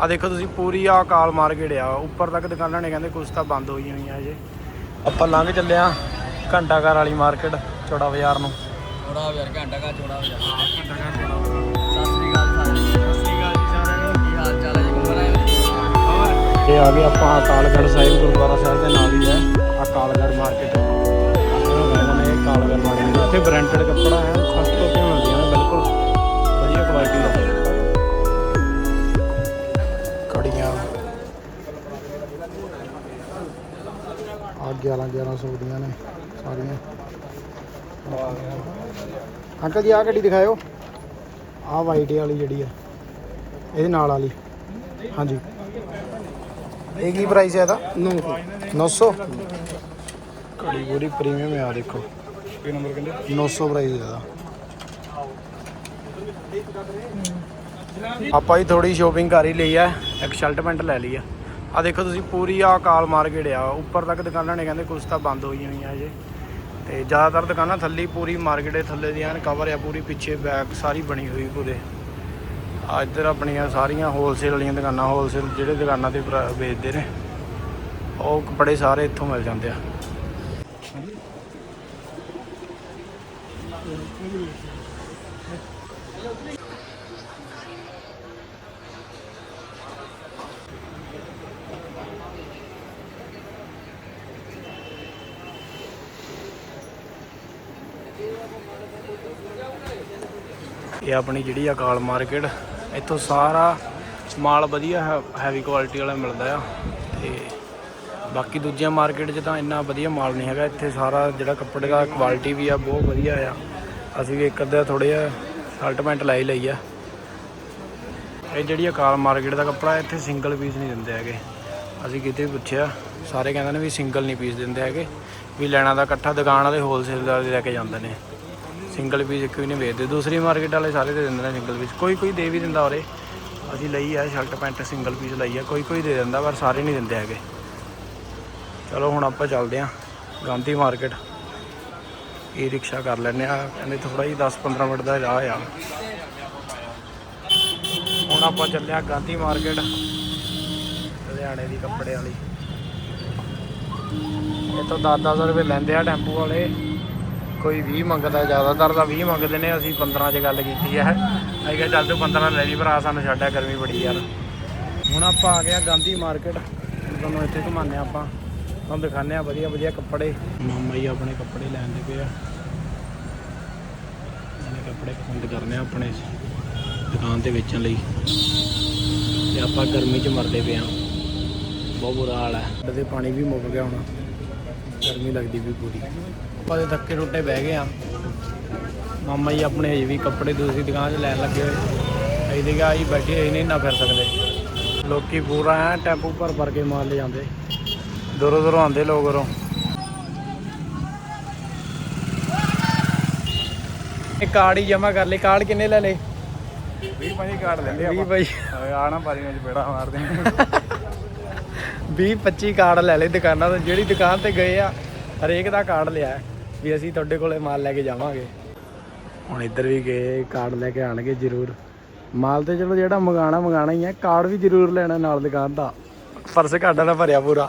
ਆ ਦੇਖੋ ਤੁਸੀਂ ਪੂਰੀ ਆ ਕਾਲ ਮਾਰਕੀਟ ਆ ਉੱਪਰ ਤੱਕ ਦੁਕਾਨਾਂ ਨੇ ਕਹਿੰਦੇ ਕੁਝ ਤਾਂ ਬੰਦ ਹੋਈਆਂ ਹੋਈਆਂ ਅਜੇ ਆਪਾਂ ਲੰਘ ਚੱਲੇ ਆ ਘੰਟਾ ਘਰ ਵਾਲੀ ਮਾਰਕੀਟ ਚੌੜਾ ਬਾਜ਼ਾਰ ਨੂੰ। ਥੋੜਾ ਹੋ ਯਾਰ ਘੰਟਾ ਕਾ ਥੋੜਾ ਹੋ ਜਾ ਸਤਿ ਸ੍ਰੀ ਅਕਾਲ ਸਾਰਿਆਂ ਨੂੰ। ਕੀ ਹਾਲ ਚਾਲ ਹੈ ਜੀ? ਘੁੰਮਣ ਆਏ ਹੋ ਜੀ? ਇਹ ਆ ਗਏ ਆਪਾਂ ਅਕਾਲਗੜ੍ਹ ਸਾਹਿਬ ਗੁਰਦੁਆਰਾ ਸਾਹਿਬ ਦੇ ਨਾਲ ਹੀ ਹੈ। ਅਕਾਲਗੜ੍ਹ ਮਾਰਕੀਟ। ਇੱਥੇ ਬ੍ਰਾਂਡਡ ਕੱਪੜਾ ਹੈ ਸਸਤੇ ਤੇ ਮਿਲਦੀਆਂ 11 1100 ਦੀਆਂ ਨੇ ਸਾਰੀਆਂ। ਅੰਕਲ ਜੀ ਆ ਗੱਡੀ ਦਿਖਾਇਓ। ਆ ਵਾਈਟ ਵਾਲੀ ਜਿਹੜੀ ਹੈ ਇਹਦੇ ਨਾਲ ਵਾਲੀ। ਹਾਂਜੀ। ਇਹ ਕੀ ਪ੍ਰਾਈਸ ਹੈ ਇਹਦਾ? 900 ਕੜੀ ਪੂਰੀ ਪ੍ਰੀਮੀਅਮ ਆ ਦੇਖੋ। ਕੀ ਨੰਬਰ ਕਹਿੰਦੇ? 900 ਪ੍ਰਾਈਸ ਹੈ ਇਹਦਾ। ਆਪਾਂ ਹੀ ਥੋੜੀ ਸ਼ੋਪਿੰਗ ਕਰ ਹੀ ਲਈ ਆ ਇੱਕ ਸ਼ਰਟ ਪੈਂਟ ਲੈ ਲਈ ਆ। ਆ ਦੇਖੋ ਤੁਸੀਂ ਪੂਰੀ ਆ ਕਾਲ ਮਾਰਕੀਟ ਆ ਉੱਪਰ ਤੱਕ ਦੁਕਾਨਾਂ ਨੇ ਕਹਿੰਦੇ ਕੁਝ ਤਾਂ ਬੰਦ ਹੋਈਆਂ ਹੋਈਆਂ ਅਜੇ ਤੇ ਜ਼ਿਆਦਾਤਰ ਦੁਕਾਨਾਂ ਥੱਲੇ ਪੂਰੀ ਮਾਰਕੀਟ ਦੇ ਥੱਲੇ ਦੀਆਂ ਕਵਰ ਆ ਪੂਰੀ, ਪਿੱਛੇ ਬੈਕ ਸਾਰੀ ਬਣੀ ਹੋਈ ਪੂਰੇ। ਆ ਇੱਧਰ ਆਪਣੀਆਂ ਸਾਰੀਆਂ ਹੋਲਸੇਲ ਵਾਲੀਆਂ ਦੁਕਾਨਾਂ ਹੋਲਸੇਲ ਜਿਹੜੇ ਦੁਕਾਨਾਂ ਤੇ ਪ੍ਰਾ- ਵੇਚਦੇ ਨੇ, ਉਹ ਕੱਪੜੇ ਸਾਰੇ ਇੱਥੋਂ ਮਿਲ ਜਾਂਦੇ ਆ। ਇਹ ਆਪਣੀ ਜਿਹੜੀ ਅਕਾਲ ਮਾਰਕੀਟ, ਇੱਥੋਂ ਸਾਰਾ ਮਾਲ ਵਧੀਆ ਹੈਵੀ ਕੁਆਲਿਟੀ ਵਾਲਾ ਮਿਲਦਾ ਆ। ਤੇ ਬਾਕੀ ਦੂਜੀਆਂ ਮਾਰਕੀਟ 'ਚ ਤਾਂ ਇੰਨਾ ਵਧੀਆ ਮਾਲ ਨਹੀਂ ਹੈਗਾ, ਇੱਥੇ ਸਾਰਾ ਜਿਹੜਾ ਕੱਪੜੇ ਦਾ ਕੁਆਲਿਟੀ ਵੀ ਆ, ਬਹੁਤ ਵਧੀਆ ਆ। ਅਸੀਂ ਵੀ ਇੱਕ ਅੱਧਾ ਥੋੜੇ ਜਿਹਾ ਸ਼ਰਟ ਪੈਂਟ ਲਾਈ ਲਈ ਆ। ਇਹ ਜਿਹੜੀ ਅਕਾਲ ਮਾਰਕੀਟ ਦਾ ਕੱਪੜਾ, ਇੱਥੇ ਸਿੰਗਲ ਪੀਸ ਨਹੀਂ ਦਿੰਦੇ ਹੈਗੇ। ਅਸੀਂ ਕਿਤੇ ਵੀ ਪੁੱਛਿਆ, ਸਾਰੇ ਕਹਿੰਦੇ ਨੇ ਵੀ ਸਿੰਗਲ ਨਹੀਂ ਪੀਸ ਦਿੰਦੇ ਹੈਗੇ। ਵੀ ਲੈਣਾ ਦਾ ਇਕੱਠਾ ਦੁਕਾਨ ਵਾਲੇ ਹੋਲਸੇਲ ਵਾਲੇ ਲੈ ਕੇ ਜਾਂਦੇ ਨੇ। ਸਿੰਗਲ ਪੀਸ ਇੱਕ ਵੀ ਨਹੀਂ ਵੇਚਦੇ। ਦੂਸਰੀ ਮਾਰਕੀਟ ਵਾਲੇ ਸਾਰੇ ਦੇ ਦਿੰਦੇ ਨੇ ਸਿੰਗਲ ਪੀਸ ਕੋਈ ਕੋਈ ਦੇ ਵੀ ਦਿੰਦਾ ਉਰੇ। ਅਸੀਂ ਲਈ ਆ ਸ਼ਰਟ ਪੈਂਟ ਸਿੰਗਲ ਪੀਸ ਲਈ ਆ। ਕੋਈ ਕੋਈ ਦੇ ਦਿੰਦਾ, ਪਰ ਸਾਰੇ ਨਹੀਂ ਦਿੰਦੇ ਹੈਗੇ। ਚਲੋ, ਹੁਣ ਆਪਾਂ ਚੱਲਦੇ ਆਂ ਗਾਂਧੀ ਮਾਰਕੀਟ ਈ ਰਿਕਸ਼ਾ ਕਰ ਲੈਨੇ ਆ ਕਹਿੰਦੇ ਥੋੜਾ ਹੀ 10-15 ਮਿੰਟ ਦਾ ਰਾਹ ਆ। ਹੁਣ ਆਪਾਂ ਚੱਲੇ ਆ ਗਾਂਧੀ ਮਾਰਕੀਟ ਲੁਧਿਆਣੇ ਦੀ ਕੱਪੜੇ ਵਾਲੀ। ਇਹ ਤੋਂ 10-10 ਰੁਪਏ ਲੈਂਦੇ ਆ ਟੈਂਪੂ ਵਾਲੇ। ਕੋਈ 20 ਮੰਗਦਾ, ਜ਼ਿਆਦਾਤਰ ਤਾਂ 20 ਮੰਗਦੇ ਨੇ, ਅਸੀਂ 15 'ਚ ਗੱਲ ਕੀਤੀ ਹੈ। ਅਸੀਂ ਕਿਹਾ ਚੱਲ ਤੂੰ 15 ਲੈ ਲਈ ਭਰਾ, ਸਾਨੂੰ ਛੱਡਿਆ ਗਰਮੀ ਬੜੀ ਯਾਰ। ਹੁਣ ਆਪਾਂ ਆ ਗਿਆ ਗਾਂਧੀ ਮਾਰਕੀਟ। ਤੁਹਾਨੂੰ ਇੱਥੇ ਘੁਮਾਉਂਦੇ ਹਾਂ ਆਪਾਂ। ਤੁਹਾਨੂੰ ਦਿਖਾਉਂਦੇ ਆ ਵਧੀਆ ਵਧੀਆ ਕੱਪੜੇ। ਮਾਮਾ ਜੀ ਆਪਣੇ ਕੱਪੜੇ ਲੈਣ ਦੇ ਪਏ ਆ। ਇਹਨੇ ਕੱਪੜੇ ਪਸੰਦ ਕਰਨੇ ਆ ਆਪਣੇ ਦੁਕਾਨ ਤੇ ਵੇਚਣ ਲਈ। ਤੇ ਆਪਾਂ ਗਰਮੀ 'ਚ ਮਰਦੇ ਪਏ ਆ। ਬਹੁਤ ਬੁਰਾ ਹਾਲ ਹੈ ਤੇ ਪਾਣੀ ਵੀ ਮੁੱਕ ਗਿਆ ਹੁਣ। ਗਰਮੀ ਲੱਗਦੀ ਵੀ ਪੂਰੀ। ਆਪਾਂ ਦੇ ਧੱਕੇ ਰੋਟੇ ਬਹਿ ਗਏ ਆ। ਮਾਮਾ ਜੀ ਆਪਣੇ ਹਜੇ ਵੀ ਕੱਪੜੇ ਦੂਸਰੀ ਦੁਕਾਨ 'ਚ ਲੈਣ ਲੱਗੇ ਹੋਏ। ਅਸੀਂ ਦੇਖਿਆ ਆਈ ਬੈਠੇ ਹੋਏ ਨਹੀਂ ਨਾ ਫਿਰ ਸਕਦੇ। ਲੋਕੀ ਪੂਰਾ ਐ ਟੈਂਪੂ ਭਰ ਭਰ ਕੇ ਮਾਲ ਲੈ ਜਾਂਦੇ। ਦੂਰੋਂ ਦੂਰੋਂ ਆਉਂਦੇ ਲੋਕ ਉਰੋਂ। ਇਹ ਕਾਰਡ ਹੀ ਜਮਾ ਕਰ ਲਈ ਕਾਰਡ ਕਿੰਨੇ ਲੈ ਲਏ? 20 25 ਕਾਰਡ ਲੈਂਦੇ 20 ਬਾਈ ਆ ਨਾ ਪਾਰੀਆਂ ਚ ਬੇੜਾ ਮਾਰਦੇ 20 25 ਕਾਰਡ ਲੈ ਲਏ ਦੁਕਾਨਾਂ ਤੋਂ। ਜਿਹੜੀ ਦੁਕਾਨ ਤੇ ਗਏ ਆ ਹਰੇਕ ਦਾ ਕਾਰਡ ਲਿਆ ਵੀ ਅਸੀਂ ਤੁਹਾਡੇ ਕੋਲੇ ਮਾਲ ਲੈ ਕੇ ਜਾਵਾਂਗੇ। ਹੁਣ ਇੱਧਰ ਵੀ ਗਏ ਕਾਰਡ ਲੈ ਕੇ ਆਣਗੇ ਜ਼ਰੂਰ। ਮਾਲ ਤੇ ਚਲੋ ਜਿਹੜਾ ਮੰਗਾਣਾ ਮੰਗਾਣਾ ਹੀ ਹੈ। ਕਾਰਡ ਵੀ ਜ਼ਰੂਰ ਲੈਣਾ ਨਾਲ ਦੁਕਾਨ ਦਾ। ਪਰਸ ਕਾਰਡਾਂ ਦਾ ਭਰਿਆ ਪੂਰਾ।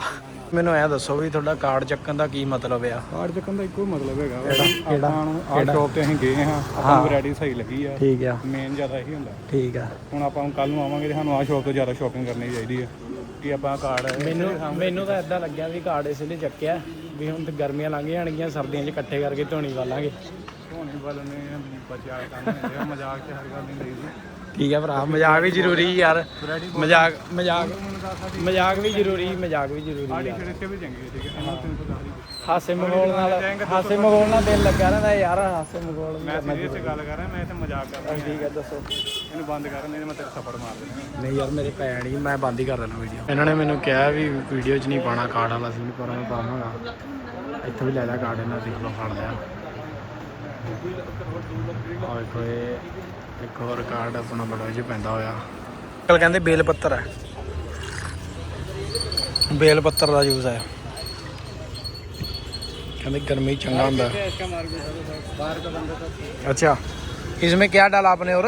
ਮੈਨੂੰ ਐ ਦੱਸੋ ਵੀ ਤੁਹਾਡਾ ਕਾਰਡ ਚੱਕਣ ਦਾ ਕੀ ਮਤਲਬ ਆ? ਕਾਰਡ ਚੱਕਣ ਦਾ ਇੱਕੋ ਮਤਲਬ ਹੈਗਾ। ਕਿਹੜਾ? ਆਹ? ਸ਼ੌਪ ਤੇ ਅਸੀਂ ਗਏ ਹਾਂ ਆਪਾਂ। ਨੂੰ ਵੈਰਾਈਟੀ ਸਹੀ ਲੱਗੀ ਆ। ਠੀਕ ਆ। ਮੇਨ ਜ਼ਿਆਦਾ ਇਹੀ ਹੁੰਦਾ। ਠੀਕ ਆ। ਹੁਣ ਆਪਾਂ ਕੱਲ ਨੂੰ ਆਵਾਂਗੇ ਤੇ ਸਾਨੂੰ ਆਹ ਸ਼ੌਪ ਤੋਂ ਜ਼ਿਆਦਾ ਸ਼ਾਪਿੰਗ ਕਰਨੀ ਚਾਹੀਦੀ ਹੈ ਕਿ ਆਪਾਂ ਕਾਰਡ ਮੈਨੂੰ ਮੈਨੂੰ ਤਾਂ ਇਦਾਂ ਲੱਗਿਆ ਵੀ ਕਾਰਡ ਇਸ ਲਈ ਚੱਕਿਆ ਵੀ ਹੁਣ ਤੇ ਗਰਮੀਆਂ ਲੰਘ ਜਾਣਗੀਆਂ ਸਰਦੀਆਂ 'ਚ ਇਕੱਠੇ ਕਰਕੇ ਧੋਣੀ ਵਾਲਾਂਗੇ। ਧੋਣੇ ਵਾਲੇ ਨੇ ਬਚਿਆ ਕੰਮ ਮਜ਼ਾਕ ਚ ਹਰ ਗੱਲ ਨਹੀਂ ਲਈਦੀ ਠੀਕ ਆ ਭਰਾ ਮਜ਼ਾਕ ਵੀ ਜ਼ਰੂਰੀ ਯਾਰ। ਮਜ਼ਾਕ ਮਜ਼ਾਕ ਮਜ਼ਾਕ ਵੀ ਜ਼ਰੂਰੀ ਮਜ਼ਾਕ ਵੀ ਜ਼ਰੂਰੀ ਯਾਰ। ਫਿਰ ਇੱਥੇ ਵੀ ਚੰਗੀ ਹੈ ਠੀਕ ਹੈ ਇਹਨੂੰ 310 ਦੀ। ਹਾਸੇ ਮਗੋਲ ਨਾਲ ਹਾਸੇ ਮਗੋਲ ਨਾਲ ਦਿਲ ਲੱਗਾ ਰਹਿੰਦਾ ਯਾਰ ਹਾਸੇ ਮਗੋਲ ਮੈਂ ਸੀਰੀਅਸ ਗੱਲ ਕਰ ਰਿਹਾ ਮੈਂ ਇੱਥੇ ਮਜ਼ਾਕ ਕਰ ਰਿਹਾ। ਠੀਕ ਹੈ ਦੱਸੋ। ਇਹਨੂੰ ਬੰਦ ਕਰ ਨਹੀਂ ਮੈਂ ਤੇਰੇ ਥੱਪੜ ਮਾਰ ਦੇਣਾ ਨਹੀਂ ਯਾਰ ਮੇਰੇ ਪੈ ਨਹੀਂ ਮੈਂ ਬੰਦ ਹੀ ਕਰ ਦੇਣਾ ਵੀਡੀਓ ਇਹਨਾਂ ਨੇ ਮੈਨੂੰ ਕਿਹਾ ਵੀ ਵੀਡੀਓ 'ਚ ਨਹੀਂ ਪਾਣਾ ਕਾਰਡ ਵਾਲਾ ਸੀ ਪਰ ਮੈਂ ਪਾਵਾਂਗਾ ਇੱਥੇ ਵੀ ਲੈ ਲੈ ਕਾਰਡ ਇਹਨਾਂ ਦੇਖ ਲਓ ਫੜ ਲਿਆ। ਆਹ ਦੇਖੋ ਇਹ ਇੱਕ ਹੋਰ ਕਾਰਡ ਆਪਣਾ ਬੜਾ ਜਿਹਾ ਪੈਂਦਾ ਹੋਇਆ ਕੱਲ ਕਹਿੰਦੇ ਬੇਲ ਪੱਤਰ ਹੈ ਬੇਲ ਪੱਤਰ ਦਾ ਯੂਜ਼ ਹੈ ਕਹਿੰਦੇ गर्मी चंगा ਹੁੰਦਾ है इसका मार भी बाहर का बंदा तो अच्छा इसमें क्या डाला आपने और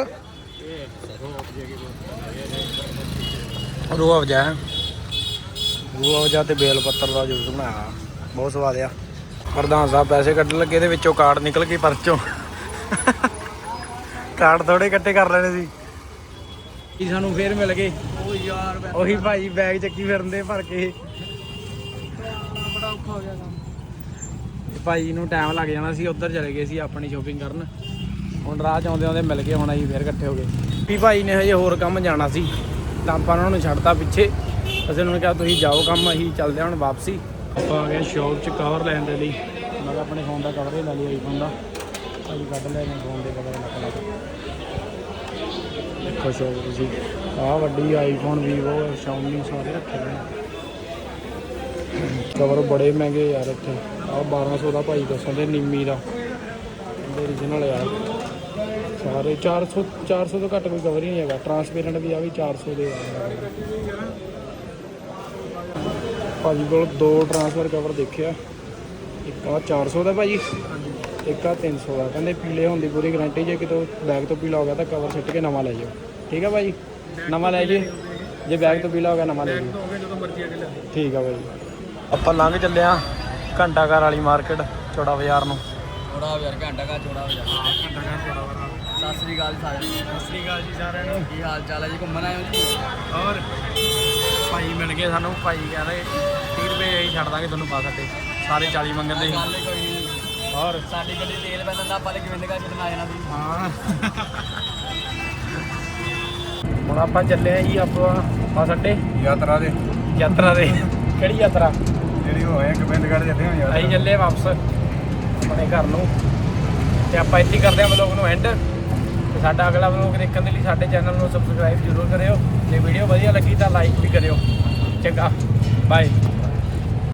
ਰੂਹ ਅਫਜਾ ਹੈ ਰੂਹ ਅਫਜਾ ਤੇ ਬੇਲ ਪੱਤਰ ਦਾ ਜੂਸ ਬਣਾਇਆ ਬਹੁਤ ਸਵਾਦ ਆ ਪ੍ਰਧਾਨ ਸਾਹਿਬ ਪੈਸੇ ਕੱਢਣ ਲੱਗੇ, ਇਹਦੇ ਵਿੱਚੋਂ ਕਾਰਡ ਨਿਕਲ ਗਈ ਪਰਚੋਂ। ਕਾਰਡ ਥੋੜੇ ਇਕੱਠੇ ਕਰ ਲੈਣੇ ਸੀ। ਕੀ ਸਾਨੂੰ ਫੇਰ ਮਿਲ ਗਏ। ਉਹ ਯਾਰ ਮੈਂ ਉਹੀ ਭਾਈ ਬੈਗ ਚੱਕੀ ਫਿਰਦੇ ਭਰ ਕੇ। ਬੜਾ ਔਖਾ ਹੋ ਗਿਆ ਕੰਮ ਤੇ ਭਾਈ ਨੂੰ ਟਾਈਮ ਲੱਗ ਜਾਣਾ ਸੀ, ਉੱਧਰ ਚਲੇ ਗਏ ਸੀ ਆਪਣੀ ਸ਼ੋਪਿੰਗ ਕਰਨ। ਹੁਣ ਰਾਹ ਚ ਆਉਂਦੇ ਆਉਂਦੇ ਮਿਲ ਗਏ, ਹੁਣ ਅਸੀਂ ਫੇਰ ਇਕੱਠੇ ਹੋ ਗਏ। ਵੀ ਭਾਈ ਨੇ ਹਜੇ ਹੋਰ ਕੰਮ ਜਾਣਾ ਸੀ। ਤਾਂ ਆਪਾਂ ਉਹਨਾਂ ਨੂੰ ਛੱਡਤਾ ਪਿੱਛੇ। ਅਸੀਂ ਉਹਨਾਂ ਨੂੰ ਕਿਹਾ, ਤੁਸੀਂ ਜਾਓ ਕੰਮ, ਅਸੀਂ ਚੱਲਦੇ ਹਾਂ ਹੁਣ ਵਾਪਸੀ। ਆਪਾਂ ਆ ਗਏ ਸ਼ੌਪ ਚ ਕਵਰ ਲੈਣ ਦੇ ਲਈ। ਮੈਂ ਕਿਹਾ ਆਪਣੇ ਫੋਨ ਦਾ ਕਵਰ ਹੀ ਲੈ ਲਈ ਆਈਫੋਨ ਦਾ। ਭਾਈ ਕੱਢ ਲੈ ਨੇ ਫੋਨ ਦੇ ਕਵਰ ਲੱਗ ਲੱਗ ਦੇਖੋ ਸ਼ੌਪ ਤੁਸੀਂ। ਆਹ ਵੱਡੀ ਆਈਫੋਨ ਵੀਵੋ ਸ਼ਾਓਮੀ ਸਾਰੇ ਰੱਖੇ ਨੇ ਕਵਰ ਬੜੇ ਮਹਿੰਗੇ ਯਾਰ ਇੱਥੇ। ਆਹ 1200 ਦਾ ਭਾਈ ਦੱਸਣ ਦੇ ਨਿੰਮੀ ਦਾ। origignal ਯਾਰ ਸਾਰੇ 400 400 ਤੋਂ ਘੱਟ ਕੋਈ ਕਵਰ ਹੀ ਨਹੀਂ ਹੈਗਾ। ਟਰਾਂਸਪੇਰੈਂਟ ਵੀ ਆ ਵੀ 400 ਦੇ ਆ। ਭਾਜੀ ਕੋਲ ਦੋ ਟਰਾਂਸਫਰ ਕਵਰ ਦੇਖਿਆ ਇੱਕ ਆ 400 ਦਾ ਭਾਜੀ ਇੱਕ ਆ 300 ਦਾ। ਕਹਿੰਦੇ ਪੀਲੇ ਹੋਣ ਦੀ ਪੂਰੀ ਗਾਰੰਟੀ ਜੇ ਕਿਤੋਂ ਬੈਗ ਤੋਂ ਪੀਲਾ ਹੋ ਗਿਆ ਤਾਂ ਕਵਰ ਸਿੱਟ ਕੇ ਨਵਾਂ ਲੈ ਜਾਓ ਠੀਕ ਆ ਭਾਜੀ? ਨਵਾਂ ਲੈ ਜੇ ਜੇ ਬੈਗ ਤੋਂ ਪੀਲਾ ਹੋ ਗਿਆ ਨਵਾਂ ਲੈ ਜਾਓ ਠੀਕ ਆ ਭਾਜੀ। ਆਪਾਂ ਲੰਘ ਚੱਲੇ ਆ ਘੰਟਾਘਰ ਵਾਲੀ ਮਾਰਕੀਟ ਚੌੜਾ ਬਾਜ਼ਾਰ ਨੂੰ। ਥੋੜਾ ਹੋ ਯਾਰ ਘੰਟਾ ਕਾ ਚੋੜਾ ਜਾ ਘੰਟਾਘਰ ਚੌੜਾ ਬਾਜ਼ਾਰ। ਸਤਿ ਸ੍ਰੀ ਅਕਾਲ ਸਾਰਿਆਂ ਨੂੰ। ਸਤਿ ਸ੍ਰੀ ਅਕਾਲ ਜੀ ਸਾਰਿਆਂ ਨੂੰ। ਕੀ ਹਾਲ ਚਾਲ ਹੈ ਜੀ? ਘੁੰਮਣ ਆਏ ਹੋ ਜੀ? ਔਰ ਭਾਈ ਮਿਲ ਗਏ ਸਾਨੂੰ ਭਾਈ ਕਹਿੰਦੇ 30 ਰੁਪਏ ਅਸੀਂ ਛੱਡ ਦਾਂਗੇ ਤੁਹਾਨੂੰ ਪਾ ਸਕਦੇ ਸਾਰੇ 40 ਮੰਗਦੇ ਸੀ। ਗੱਲ ਹੀ ਕੋਈ ਨਹੀਂ। ਔਰ ਸਾਡੀ ਗੱਡੀ ਤੇਲ ਪੈਂਦਾ ਤਾਂ ਆਪਾਂ ਕਿਵੇਂ ਨਿਕਾ ਆ ਜਾਣਾ ਸੀ ਹਾਂ। ਹੁਣ ਆਪਾਂ ਚੱਲੇ ਆ ਜੀ ਆਪਾਂ ਬਸ ਅੱਡੇ। ਯਾਤਰਾ ਦੇ। ਯਾਤਰਾ ਦੇ। ਕਿਹੜੀ ਯਾਤਰਾ? ਜਿਹੜੀ ਹੋਏ ਗੋਬਿੰਦਗੜ੍ਹ ਚੱਲੇ ਹਾਂ ਯਾਰ ਅਸੀਂ ਚੱਲੇ ਵਾਪਸ ਆਪਣੇ ਘਰ ਨੂੰ। ਤੇ ਆਪਾਂ ਇੱਥੇ ਕਰਦੇ ਹਾਂ ਵਲੋਗ ਨੂੰ ਐਂਡ ਤੇ ਸਾਡਾ ਅਗਲਾ ਵਲੋਗ ਦੇਖਣ ਦੇ ਲਈ ਸਾਡੇ ਚੈਨਲ ਨੂੰ ਸਬਸਕ੍ਰਾਈਬ ਜ਼ਰੂਰ ਕਰਿਓ। ਜੇ ਵੀਡੀਓ ਵਧੀਆ ਲੱਗੀ ਤਾਂ ਲਾਈਕ ਵੀ ਕਰਿਓ। ਚੰਗਾ। ਬਾਏ